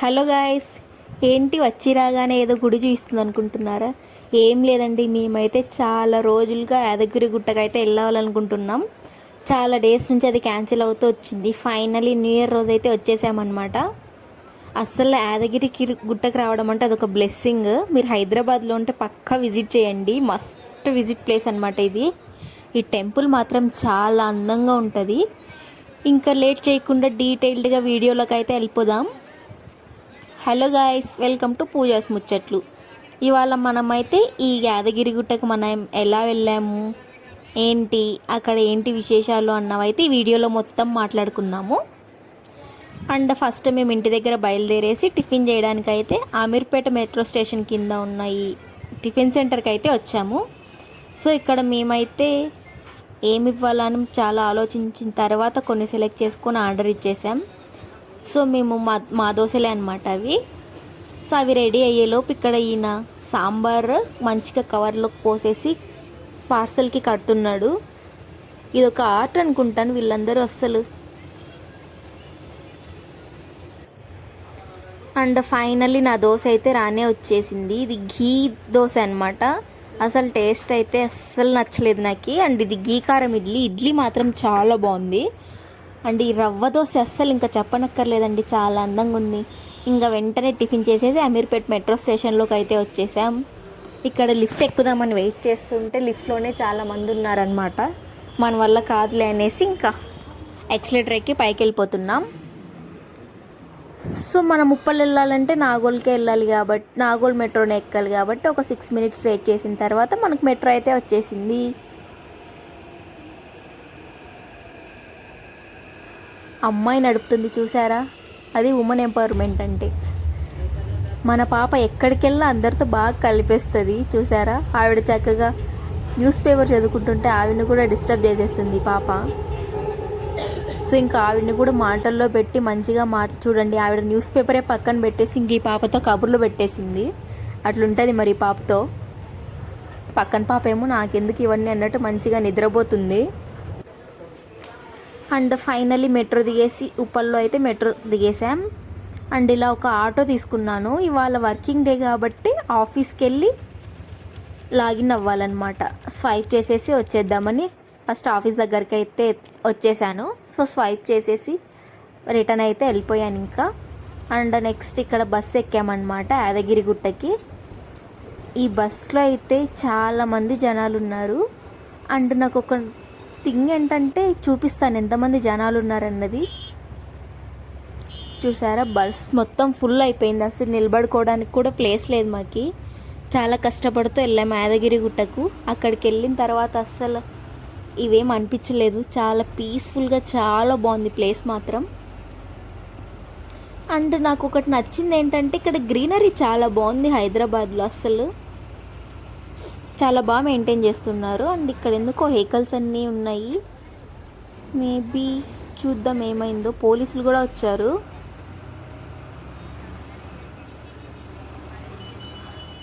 Hello guys ఏంటి వచ్చి రాగానే ఏదో గుడి చూస్తుంది అనుకుంటున్నారా? ఏం లేదండి మేమైతే చాలా రోజులుగా యాదగిరి గుట్టకైతే వెళ్ళాలనుకుంటున్నాం. చాలా డేస్ నుంచి అది క్యాన్సిల్ అవుతూ వచ్చింది. ఫైనలీ న్యూ ఇయర్ రోజు అయితే వచ్చేసామన్నమాట. అస్సలు యాదగిరి గుట్టకు రావడం అంటే అదొక బ్లెస్సింగ్ మీరు హైదరాబాద్లో ఉంటే పక్కా విజిట్ చేయండి. మస్ట్ విజిట్ ప్లేస్ అనమాట ఇది. ఈ టెంపుల్ మాత్రం చాలా అందంగా ఉంటుంది. ఇంకా లేట్ చేయకుండా డీటెయిల్డ్గా వీడియోలోకి అయితే వెళ్ళిపోదాం. Hello guys welcome to Pooja's ముచ్చట్లు. ఇవాళ మనమైతే ఈ యాదగిరి గుట్టకు మనం ఎలా వెళ్ళాము? ఏంటి? అక్కడ ఏంటి విశేషాలు అన్నవైతే ఈ వీడియోలో మొత్తం మాట్లాడుకుందాము. అండ్ ఫస్ట్ మేము ఇంటి దగ్గర బయలుదేరేసి టిఫిన్ చేయడానికైతే ఆమీర్పేట మెట్రో స్టేషన్ కింద ఉన్న ఈ టిఫిన్ సెంటర్కి అయితే వచ్చాము. సో ఇక్కడ మేమైతే ఏమి ఇవ్వాలని చాలా ఆలోచించిన తర్వాత కొన్ని సెలెక్ట్ చేసుకొని ఆర్డర్ ఇచ్చేసాం. సో మేము మా మా దోశలే అనమాట అవి. సో అవి రెడీ అయ్యేలోపు ఇక్కడ ఈయన సాంబార్ మంచిగా కవర్లోకి పోసేసి పార్సల్కి కడుతున్నాడు. ఇది ఒక ఆర్ట్ అనుకుంటాను వీళ్ళందరూ అస్సలు. అండ్ ఫైనల్లీ నా దోశ అయితే రానే వచ్చేసింది. ఇది ఘీ దోశ అనమాట అసలు టేస్ట్ అయితే అస్సలు నచ్చలేదు నాకు. అండ్ ఇది ఘీ కారం ఇడ్లీ. ఇడ్లీ మాత్రం చాలా బాగుంది. అండ్ ఈ రవ్వ దోశ అస్సలు ఇంకా చెప్పనక్కర్లేదండి చాలా అందంగా ఉంది ఇంకా వెంటనే టిఫిన్ చేసేసి అమీర్పేట్ మెట్రో స్టేషన్లోకి అయితే వచ్చేసాం. ఇక్కడ లిఫ్ట్ ఎక్కుదామని వెయిట్ చేస్తుంటే లిఫ్ట్లోనే చాలా మంది ఉన్నారనమాట మన వల్ల కాదులే అనేసి ఇంకా ఎక్సలేటర్ ఎక్కి పైకి వెళ్ళిపోతున్నాం. సో మనం ఉప్పల్ వెళ్ళాలంటే నాగోల్కే వెళ్ళాలి కాబట్టి నాగోల్ మెట్రోనే ఎక్కాలి కాబట్టి ఒక సిక్స్ మినిట్స్ వెయిట్ చేసిన తర్వాత మనకు మెట్రో అయితే వచ్చేసింది. అమ్మాయి నడుపుతుంది చూసారా? అది ఉమెన్ ఎంపవర్మెంట్ అంటే. మన పాప ఎక్కడికెళ్ళినా అందరితో బాగా కలిపేస్తుంది చూసారా? ఆవిడ చక్కగా న్యూస్ పేపర్ చదువుకుంటుంటే ఆవిడని కూడా డిస్టర్బ్ చేసేస్తుంది పాప. సో ఇంకా ఆవిడని కూడా మాటల్లో పెట్టి మంచిగా మాట చూడండి ఆవిడ న్యూస్ పేపరే పక్కన పెట్టేసి ఇంక ఈ పాపతో కబుర్లు పెట్టేసింది. అట్లుంటుంది మరి ఈ పాపతో. పక్కన పాప ఏమో నాకెందుకు ఇవన్నీ అన్నట్టు మంచిగా నిద్రపోతుంది. అండ్ ఫైనలీ మెట్రో దిగేసి ఉప్పల్లో అయితే మెట్రో దిగేసాం అండ్ ఇలా ఒక ఆటో తీసుకున్నాను. ఇవాళ వర్కింగ్ డే కాబట్టి ఆఫీస్కి వెళ్ళి లాగిన్ అవ్వాలన్నమాట. స్వైప్ చేసేసి వచ్చేద్దామని ఫస్ట్ ఆఫీస్ దగ్గరికి అయితే వచ్చేసాను. సో స్వైప్ చేసేసి రిటర్న్ అయితే వెళ్ళిపోయాను ఇంకా. అండ్ నెక్స్ట్ ఇక్కడ బస్సు ఎక్కామన్నమాట యాదగిరి గుట్టకి ఈ బస్సులో అయితే చాలామంది జనాలు ఉన్నారు అండ్ నాకు ఒక థింగ్ ఏంటంటే చూపిస్తాను. ఎంతమంది జనాలు ఉన్నారన్నది చూసారా? బస్ మొత్తం ఫుల్ అయిపోయింది. అసలు నిలబడుకోవడానికి కూడా ప్లేస్ లేదు మాకి. చాలా కష్టపడుతూ వెళ్ళాము యాదగిరి గుట్టకు. అక్కడికి వెళ్ళిన తర్వాత అస్సలు ఇవేం అనిపించలేదు. చాలా పీస్ఫుల్గా చాలా బాగుంది ప్లేస్ మాత్రం. అండ్ నాకు ఒకటి నచ్చింది ఏంటంటే ఇక్కడ గ్రీనరీ చాలా బాగుంది హైదరాబాద్లో అస్సలు. చాలా బాగా మెయింటైన్ చేస్తున్నారు. అండ్ ఇక్కడ ఎందుకో వెహికల్స్ అన్నీ ఉన్నాయి. మేబీ చూద్దాం ఏమైందో. పోలీసులు కూడా వచ్చారు.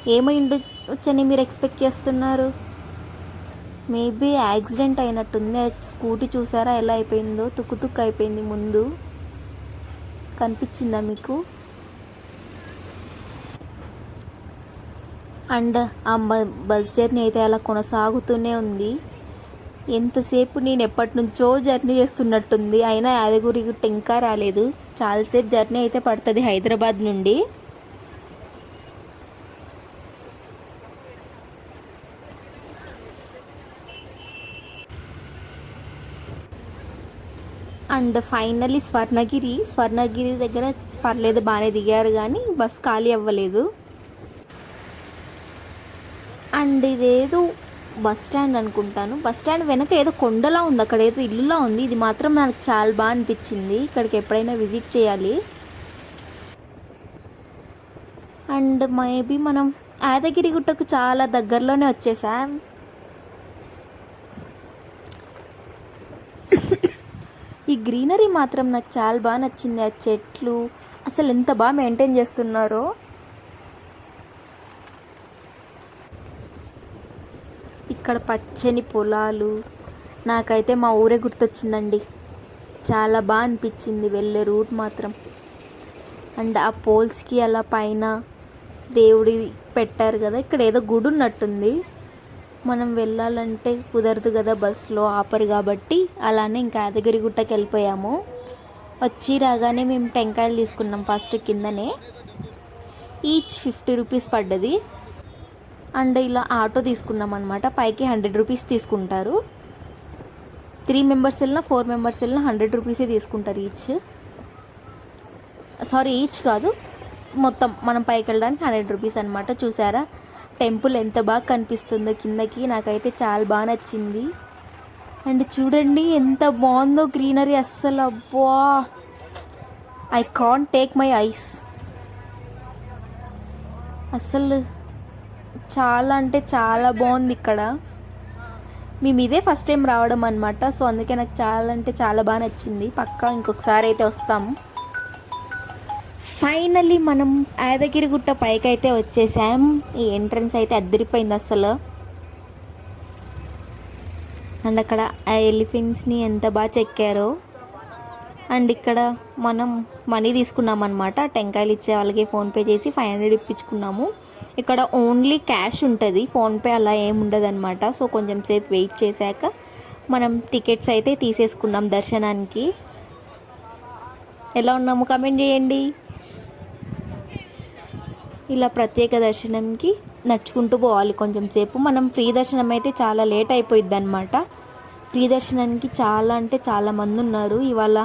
ఏమై వచ్చని మీరు ఎక్స్పెక్ట్ చేస్తున్నారు? మేబీ యాక్సిడెంట్ అయినట్టుంది. స్కూటీ చూసారా? ఎలా అయిపోయిందో? తుక్కు తుక్కు అయిపోయింది ముందు. కనిపించిందా మీకు? అండ్ ఆ బస్ జర్నీ అయితే అలా కొనసాగుతూనే ఉంది. ఎంతసేపు నేను ఎప్పటి నుంచో జర్నీ చేస్తున్నట్టుంది. అయినా యాదగిరి గుట్ట ఇంకా రాలేదు. చాలాసేపు జర్నీ అయితే పడుతుంది హైదరాబాద్ నుండి. And finally Swarnagiri. స్వర్ణగిరి దగ్గర పర్లేదు బాగానే దిగారు కానీ బస్ ఖాళీ అవ్వలేదు. అండ్ ఇదేదో బస్ స్టాండ్ అనుకుంటాను. బస్ స్టాండ్ వెనక ఏదో కొండలా ఉంది. అక్కడ ఏదో ఇల్లులా ఉంది. ఇది మాత్రం నాకు చాలా బాగా అనిపించింది. ఇక్కడికి ఎప్పుడైనా విజిట్ చేయాలి. అండ్ మేబీ మనం యాదగిరి గుట్టకు చాలా దగ్గరలోనే వచ్చేసాం. ఈ గ్రీనరీ మాత్రం నాకు చాలా బాగా నచ్చింది. ఆ చెట్లు అసలు ఎంత బాగా మెయింటైన్ చేస్తున్నారో. ఇక్కడ పచ్చని పొలాలు. నాకైతే మా ఊరే గుర్తొచ్చిందండి. చాలా బాగా అనిపించింది వెళ్ళే రూట్ మాత్రం. అండ్ ఆ పోల్స్కి అలా పైన దేవుడి పెట్టారు కదా ఇక్కడ ఏదో గుడి ఉన్నట్టుంది. మనం వెళ్ళాలంటే కుదరదు కదా బస్సులో ఆపరు కాబట్టి. అలానే ఇంకా యాదగిరి గుట్టకి వెళ్ళిపోయాము. వచ్చి రాగానే మేము టెంకాయలు తీసుకున్నాం ఫస్ట్ కిందనే. ఈచ్ ఫిఫ్టీ రూపీస్ పడ్డది. అండ్ ఇలా ఆటో తీసుకున్నాం అనమాట పైకి హండ్రెడ్ రూపీస్ తీసుకుంటారు. త్రీ మెంబర్స్ వెళ్ళినా ఫోర్ మెంబర్స్ వెళ్ళినా హండ్రెడ్ రూపీసే తీసుకుంటారు ఈచ్ సారీ ఈచ్ కాదు. మొత్తం మనం పైకి వెళ్ళడానికి హండ్రెడ్ రూపీస్ అనమాట చూసారా? టెంపుల్ ఎంత బాగా కనిపిస్తుందో కిందకి. నాకైతే చాలా బాగా నచ్చింది. అండ్ చూడండి ఎంత బాగుందో గ్రీనరీ అస్సలు. అబ్బా! I can't take my eyes అస్సలు చాలా అంటే చాలా బాగుంది ఇక్కడ. మేము ఇదే ఫస్ట్ టైం రావడం అనమాట సో అందుకే నాకు చాలా అంటే చాలా బాగా నచ్చింది. పక్కా ఇంకొకసారి అయితే వస్తాము. ఫైనల్లీ మనం యాదగిరిగుట్ట పైకి అయితే వచ్చేసాం. ఈ ఎంట్రన్స్ అయితే అద్దరిపోయింది అసలు. అండ్ అక్కడ ఆ ఎలిఫెంట్స్ని ఎంత బాగా చెక్కారో. అండ్ ఇక్కడ మనం మనీ తీసుకున్నాం అనమాట టెంకాయలు ఇచ్చే వాళ్ళకి ఫోన్పే చేసి ఫైవ్ హండ్రెడ్ ఇప్పించుకున్నాము. ఇక్కడ ఓన్లీ క్యాష్ ఉంటుంది. ఫోన్పే అలా ఏమి ఉండదు అనమాట సో కొంచెం సేపు వెయిట్ చేశాక మనం టికెట్స్ అయితే తీసేసుకున్నాం దర్శనానికి. ఎలా ఉన్నాము? కమెంట్ చేయండి. ఇలా ప్రత్యేక దర్శనంకి నడుచుకుంటూ పోవాలి కొంచెం సేపు. మనం ఫ్రీ దర్శనం అయితే చాలా లేట్ అయిపోయిద్ది అనమాట ఫ్రీ దర్శనానికి చాలా అంటే చాలా మంది ఉన్నారు. ఇవాళ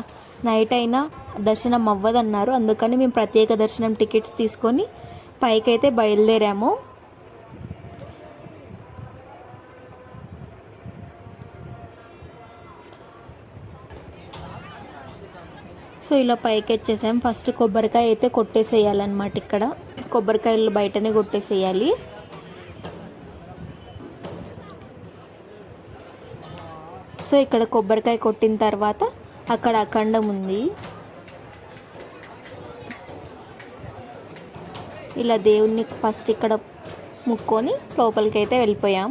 నైట్ అయినా దర్శనం అవ్వదన్నారు. అందుకని మేము ప్రత్యేక దర్శనం టికెట్స్ తీసుకొని పైకైతే బయలుదేరాము. సో ఇలా పైకి వచ్చేసాం ఫస్ట్ కొబ్బరికాయ అయితే కొట్టేసేయాలన్నమాట ఇక్కడ. కొబ్బరికాయలు బయటనే కొట్టేసేయాలి. సో ఇక్కడ కొబ్బరికాయ కొట్టిన తర్వాత అక్కడ అఖండం ఉంది. ఇలా దేవుణ్ణి ఫస్ట్ ఇక్కడ ముక్కొని లోపలికి అయితే వెళ్ళిపోయాం.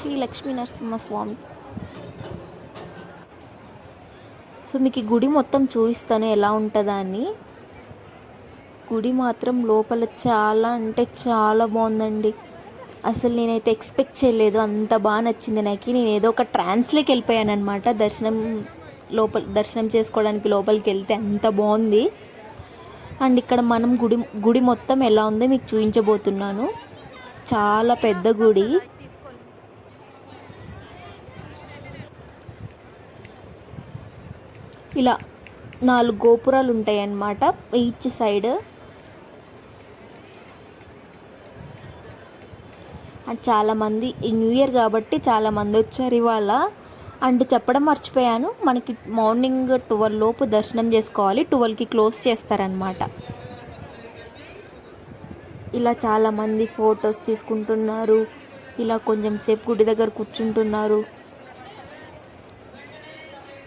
శ్రీ లక్ష్మీ నరసింహస్వామి సో మీకు ఈ గుడి మొత్తం చూపిస్తాను ఎలా ఉంటుందా అని. గుడి మాత్రం లోపల చాలా అంటే చాలా బాగుందండి. అసలు నేనైతే ఎక్స్పెక్ట్ చేయలేదు. అంత బాగా నచ్చింది నాకు. నేను ఏదో ఒక ట్రాన్స్లోకి వెళ్ళిపోయాను అనమాట దర్శనం లోపల దర్శనం చేసుకోవడానికి లోపలికి వెళ్తే అంత బాగుంది. అండ్ ఇక్కడ మనం గుడి గుడి మొత్తం ఎలా ఉందో మీకు చూపించబోతున్నాను. చాలా పెద్ద గుడి. ఇలా నాలుగు గోపురాలు ఉంటాయి అన్నమాట ఈచ్ సైడ్ అండ్ చాలామంది ఈ న్యూ ఇయర్ కాబట్టి చాలామంది వచ్చారు ఇవాళ. అండ్ చెప్పడం మర్చిపోయాను మనకి మార్నింగ్ ట్వెల్వ్ లోపు దర్శనం చేసుకోవాలి ట్వెల్వ్కి క్లోజ్ చేస్తారనమాట ఇలా చాలామంది ఫొటోస్ తీసుకుంటున్నారు ఇలా కొంచెం సేపు గుడి దగ్గర కూర్చుంటున్నారు.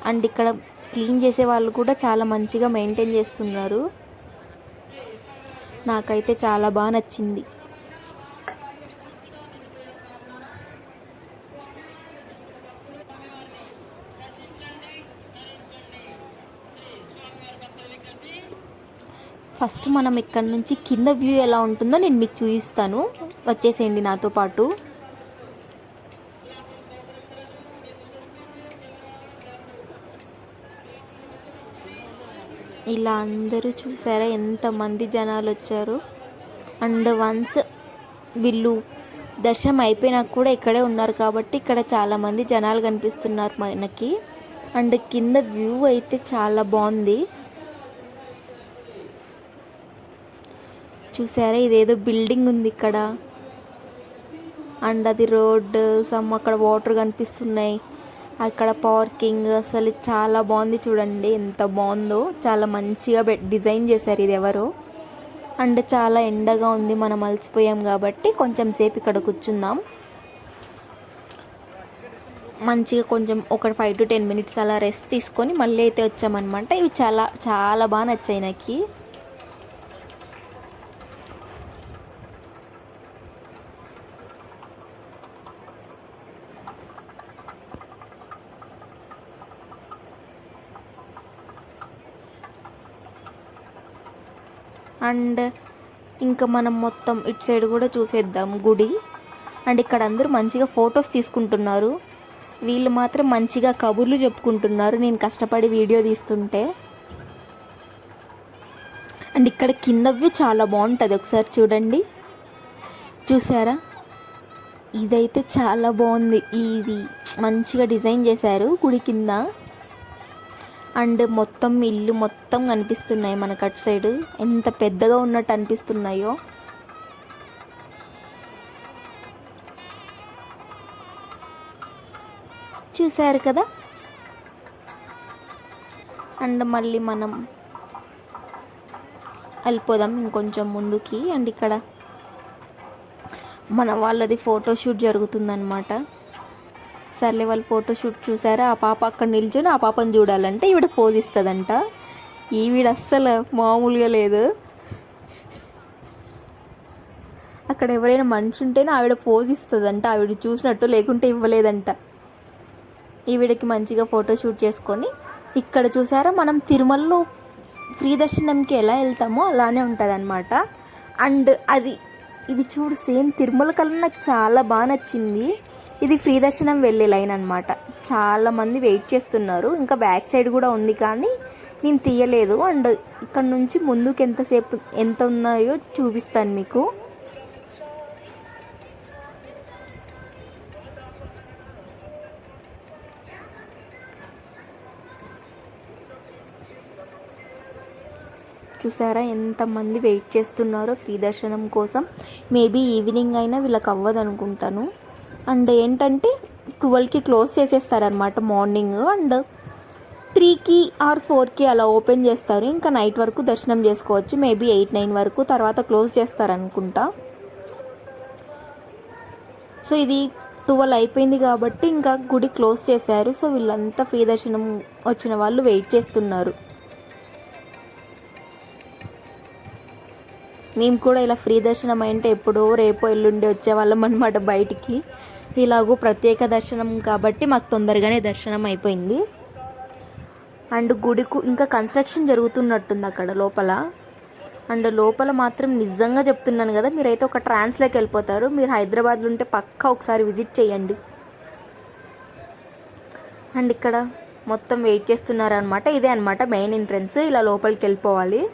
అండ్ ఇక్కడ క్లీన్ చేసే వాళ్ళు కూడా చాలా మంచిగా మెయింటైన్ చేస్తున్నారు. నాకైతే చాలా బాగా నచ్చింది. ఫస్ట్ మనం ఇక్కడ నుంచి కింద వ్యూ ఎలా ఉంటుందో నేను మీకు చూపిస్తాను. వచ్చేసేయండి నాతో పాటు. ఇలా అందరూ చూసారా ఎంతమంది జనాలు వచ్చారు. అండ్ వన్స్ వీళ్ళు దర్శనం అయిపోయినాక కూడా ఇక్కడే ఉన్నారు కాబట్టి ఇక్కడ చాలామంది జనాలు కనిపిస్తున్నారు మనకి. అండ్ కింద వ్యూ అయితే చాలా బాగుంది. చూసారా? ఇదేదో బిల్డింగ్ ఉంది ఇక్కడ. అండ్ అది రోడ్ సమ్ అక్కడ వాటర్ కనిపిస్తున్నాయి. అక్కడ పార్కింగ్ అసలు చాలా బాగుంది చూడండి. ఎంత బాగుందో. చాలా మంచిగా డిజైన్ చేశారు ఇది ఎవరో. అండ్ చాలా ఎండగా ఉంది. మనం అలసిపోయాం కాబట్టి కొంచెం సేపు ఇక్కడ కూర్చుందాం. మంచిగా కొంచెం ఒక ఫైవ్ టు టెన్ మినిట్స్ అలా రెస్ట్ తీసుకొని మళ్ళీ అయితే వచ్చామన్నమాట. ఇవి చాలా చాలా బాగా నచ్చాయి నాకు. అండ్ ఇంకా మనం మొత్తం ఇటు సైడ్ కూడా చూసేద్దాం గుడి. అండ్ ఇక్కడ అందరూ మంచిగా ఫొటోస్ తీసుకుంటున్నారు. వీళ్ళు మాత్రం మంచిగా కబుర్లు చెప్పుకుంటున్నారు. నేను కష్టపడి వీడియో తీస్తుంటే. అండ్ ఇక్కడ కింద వ్యూ చాలా బాగుంటుంది. ఒకసారి చూడండి. చూసారా? ఇదైతే చాలా బాగుంది. ఇది మంచిగా డిజైన్ చేశారు గుడి కింద. అండ్ మొత్తం ఇల్లు మొత్తం కనిపిస్తున్నాయి మనకు అటు సైడ్. ఎంత పెద్దగా ఉన్నట్టు అనిపిస్తున్నాయో. చూశారు కదా? అండ్ మళ్ళీ మనం వెళ్ళిపోదాం ఇంకొంచెం ముందుకి. అండ్ ఇక్కడ మన వాళ్ళది ఫోటోషూట్ జరుగుతుందన్నమాట. సర్లే వాళ్ళు ఫోటోషూట్ చూసారా? ఆ పాప అక్కడ నిల్చొని ఆ పాపను చూడాలంటే ఈవిడ పోజ్ ఇస్తుందంట. ఈవిడ అస్సలు మామూలుగా లేదు. అక్కడ ఎవరైనా మనిషి ఉంటేనే ఆవిడ పోజ్ ఇస్తుందంట. ఆవిడ చూసినట్టు లేకుంటే ఇవ్వలేదంట. ఈవిడకి మంచిగా ఫోటో షూట్ చేసుకొని ఇక్కడ చూసారా మనం తిరుమలలో ఫ్రీ దర్శనంకి ఎలా వెళ్తామో అలానే ఉంటుంది అనమాట అండ్ అది ఇది చూడు సేమ్ తిరుమల కల్లా నాకు చాలా బాగా నచ్చింది. ఇది ఫ్రీ దర్శనం వెళ్ళే లైన్ అనమాట చాలామంది వెయిట్ చేస్తున్నారు. ఇంకా బ్యాక్ సైడ్ కూడా ఉంది కానీ నేను తీయలేదు. అండ్ ఇక్కడ నుంచి ముందుకు ఎంతసేపు ఎంత ఉన్నాయో చూపిస్తాను మీకు. చూసారా ఎంతమంది వెయిట్ చేస్తున్నారో ఫ్రీ దర్శనం కోసం. మేబీ ఈవినింగ్ అయినా వీళ్ళకి అవ్వదు అనుకుంటాను అండ్ ఏంటంటే ట్వెల్వ్కి క్లోజ్ చేసేస్తారనమాట మార్నింగ్ అండ్ త్రీకి ఆర్ ఫోర్కి అలా ఓపెన్ చేస్తారు. ఇంకా నైట్ వరకు దర్శనం చేసుకోవచ్చు. మేబీ ఎయిట్ నైన్ వరకు తర్వాత క్లోజ్ చేస్తారనుకుంటా. సో ఇది ట్వెల్వ్ అయిపోయింది కాబట్టి ఇంకా గుడి క్లోజ్ చేశారు. సో వీళ్ళంతా ఫ్రీ దర్శనం వచ్చిన వాళ్ళు వెయిట్ చేస్తున్నారు. మేము కూడా ఇలా ఫ్రీ దర్శనం అంటే ఎప్పుడో రేపో ఎల్లుండి వచ్చేవాళ్ళం అనమాట బయటికి. ఇలాగూ ప్రత్యేక దర్శనం కాబట్టి మాకు తొందరగానే దర్శనం అయిపోయింది. అండ్ గుడికు ఇంకా కన్స్ట్రక్షన్ జరుగుతున్నట్టుంది అక్కడ లోపల. అండ్ లోపల మాత్రం నిజంగా చెప్తున్నాను కదా మీరైతే ఒక ట్రాన్స్లోకి వెళ్ళిపోతారు. మీరు హైదరాబాద్లో ఉంటే పక్కా ఒకసారి విజిట్ చేయండి. అండ్ ఇక్కడ మొత్తం వెయిట్ చేస్తున్నారనమాట ఇదే అనమాట మెయిన్ ఎంట్రన్స్. ఇలా లోపలికి వెళ్ళిపోవాలి.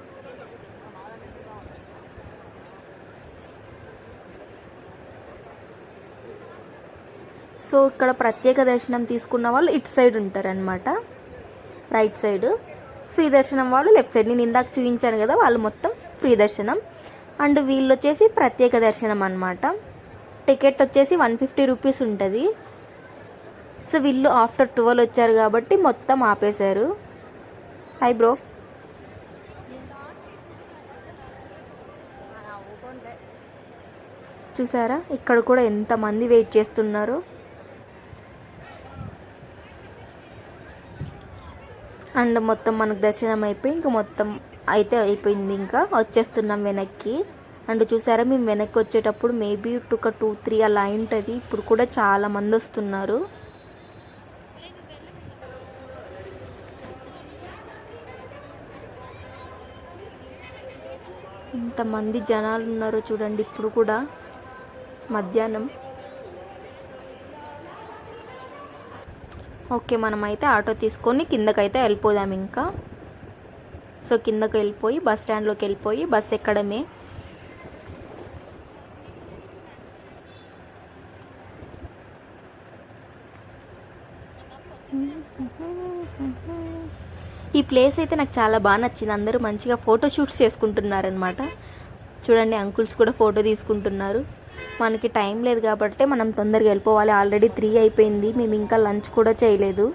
సో ఇక్కడ ప్రత్యేక దర్శనం తీసుకున్న వాళ్ళు ఇటు సైడ్ ఉంటారనమాట రైట్ సైడ్. ఫ్రీ దర్శనం వాళ్ళు లెఫ్ట్ సైడ్. నేను ఇందాక చూపించాను కదా వాళ్ళు మొత్తం ఫ్రీ దర్శనం. అండ్ వీళ్ళు వచ్చేసి ప్రత్యేక దర్శనం అనమాట టికెట్ వచ్చేసి వన్ ఫిఫ్టీ రూపీస్ ఉంటుంది. సో వీళ్ళు ఆఫ్టర్ ట్వెల్వ్ వచ్చారు కాబట్టి మొత్తం ఆపేశారు. Hi bro. చూసారా? ఇక్కడ కూడా ఎంతమంది వెయిట్ చేస్తున్నారు? అండ్ మొత్తం మనకు దర్శనం అయిపోయి ఇంకా మొత్తం అయితే అయిపోయింది ఇంకా. వచ్చేస్తున్నాం వెనక్కి. అండ్ చూసారా మేము వెనక్కి వచ్చేటప్పుడు మేబీ ఒక టూ త్రీ అలా ఉంటుంది. ఇప్పుడు కూడా చాలా మంది వస్తున్నారు. ఇంతమంది జనాలు ఉన్నారో చూడండి ఇప్పుడు కూడా మధ్యాహ్నం. ఓకే మనమైతే ఆటో తీసుకొని కిందకైతే వెళ్ళిపోదాం ఇంకా. సో కిందకు వెళ్ళిపోయి బస్ స్టాండ్లోకి వెళ్ళిపోయి బస్ ఎక్కడమే. ఈ ప్లేస్ అయితే నాకు చాలా బాగా నచ్చింది. అందరూ మంచిగా ఫోటో షూట్స్ చేసుకుంటున్నారనమాట చూడండి అంకుల్స్ కూడా ఫోటో తీసుకుంటున్నారు. మనకి టైం లేదు కాబట్టి మనం తొందరగా వెళ్ళిపోవాలి. ఆల్రెడీ త్రీ అయిపోయింది. మేము ఇంకా లంచ్ కూడా చేయలేదు.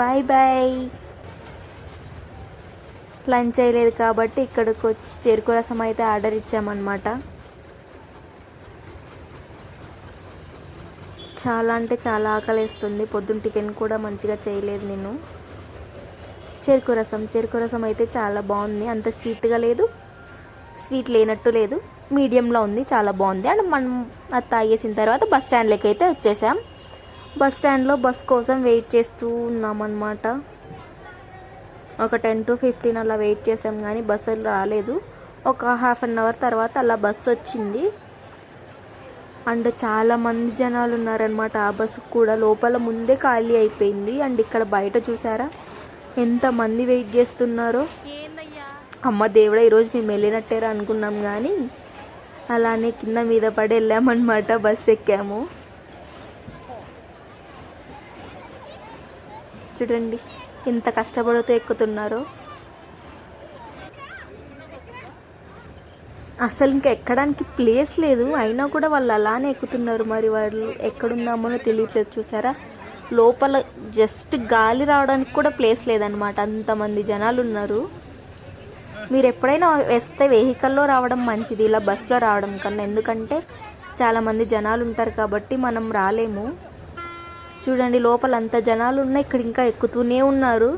Bye bye. లంచ్ చేయలేదు కాబట్టి ఇక్కడికి వచ్చి చెరుకు రసం అయితే ఆర్డర్ ఇచ్చామన్నమాట. చాలా అంటే చాలా ఆకలిస్తుంది. పొద్దున్న టిఫిన్ కూడా మంచిగా చేయలేదు నేను చెరుకు రసం చెరుకు రసం అయితే చాలా బాగుంది. అంత స్వీట్గా లేదు. స్వీట్ లేనట్టు లేదు. మీడియంలో ఉంది చాలా బాగుంది. అండ్ మనం అది తాగేసిన తర్వాత బస్ స్టాండ్లోకి అయితే వచ్చేసాం. బస్ స్టాండ్లో బస్ కోసం వెయిట్ చేస్తూ ఉన్నామన్నమాట. ఒక టెన్ టు ఫిఫ్టీన్ అలా వెయిట్ చేసాం కానీ బస్సులు రాలేదు. ఒక హాఫ్ అన్ అవర్ తర్వాత అలా బస్సు వచ్చింది. అండ్ చాలా మంది జనాలు ఉన్నారనమాట ఆ బస్సు కూడా. లోపల ముందే ఖాళీ అయిపోయింది. అండ్ ఇక్కడ బయట చూసారా? ఎంతమంది వెయిట్ చేస్తున్నారో. అమ్మ దేవుడా ఈరోజు మేము వెళ్ళినట్టేరా అనుకున్నాం కానీ అలానే కింద మీద పడి వెళ్ళామన్నమాట బస్సు ఎక్కాము. చూడండి ఎంత కష్టపడుతూ ఎక్కుతున్నారో. అసలు ఇంకా ఎక్కడానికి ప్లేస్ లేదు అయినా కూడా వాళ్ళు అలానే ఎక్కుతున్నారు. మరి వాళ్ళు ఎక్కడుందామో తెలియట్లేదు చూసారా? లోపల జస్ట్ గాలి రావడానికి కూడా ప్లేస్ లేదనమాట అంతమంది జనాలు ఉన్నారు మీరు ఎప్పుడైనా వేస్తే వెహికల్లో రావడం మంచిది ఇలా బస్సులో రావడం కన్నా. ఎందుకంటే చాలామంది జనాలు ఉంటారు కాబట్టి మనం రాలేము. చూడండి లోపల అంత జనాలు ఉన్నాయి ఇక్కడ ఇంకా ఎక్కుతూనే ఉన్నారు.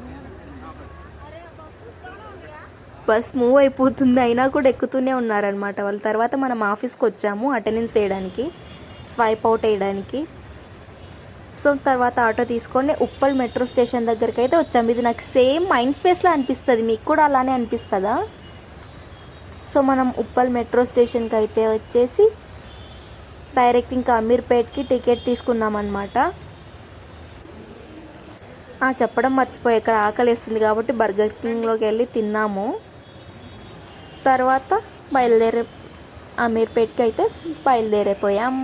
బస్ మూవ్ అయిపోతుంది అయినా కూడా ఎక్కుతూనే ఉన్నారనమాట వాళ్ళు. తర్వాత మనం ఆఫీస్కి వచ్చాము అటెండెన్స్ వేయడానికి స్వైప్ అవుట్ వేయడానికి. సో తర్వాత ఆటో తీసుకొని ఉప్పల్ మెట్రో స్టేషన్ దగ్గరికి అయితే వచ్చాము ఇది నాకు సేమ్ మైండ్ స్పేస్లో అనిపిస్తుంది. మీకు కూడా అలానే అనిపిస్తుందా? సో మనం ఉప్పల్ మెట్రో స్టేషన్కి అయితే వచ్చేసి డైరెక్ట్ ఇంకా అమీర్పేట్కి టికెట్ తీసుకున్నాం అనమాట చెప్పడం మర్చిపోయి. ఇక్కడ ఆకలి వేస్తుంది కాబట్టి బర్గర్ కింగ్లోకి వెళ్ళి తిన్నాము. తర్వాత బయలుదేరే అమీర్పేట్కి అయితే బయలుదేరిపోయాం.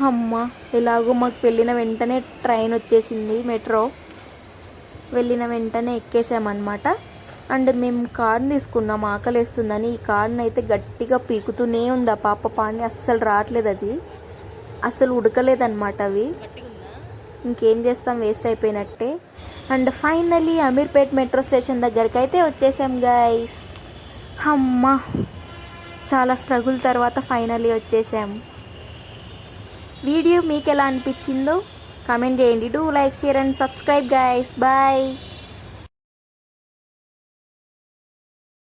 అమ్మ ఎలాగో మాకు వెళ్ళిన వెంటనే ట్రైన్ వచ్చేసింది మెట్రో. వెళ్ళిన వెంటనే ఎక్కేసామన్నమాట. అండ్ మేము కార్ని తీసుకున్నాం ఆకలి వేస్తుందని ఈ కార్ని అయితే గట్టిగా పీకుతూనే ఉంది ఆ పాప పాని అస్సలు రావట్లేదు అది. అస్సలు ఉడకలేదన్నమాట అవి. ఇంకేం చేస్తాం వేస్ట్ అయిపోయినట్టే. And finally Ameerpet metro station దగ్గరికి అయితే వచ్చేసాం గైస్ అమ్మ చాలా స్ట్రగుల్ తర్వాత ఫైనలీ వచ్చేసాం. వీడియో మీకు ఎలా అనిపించిందో కమెంట్ చేయండి. Do like share and subscribe guys bye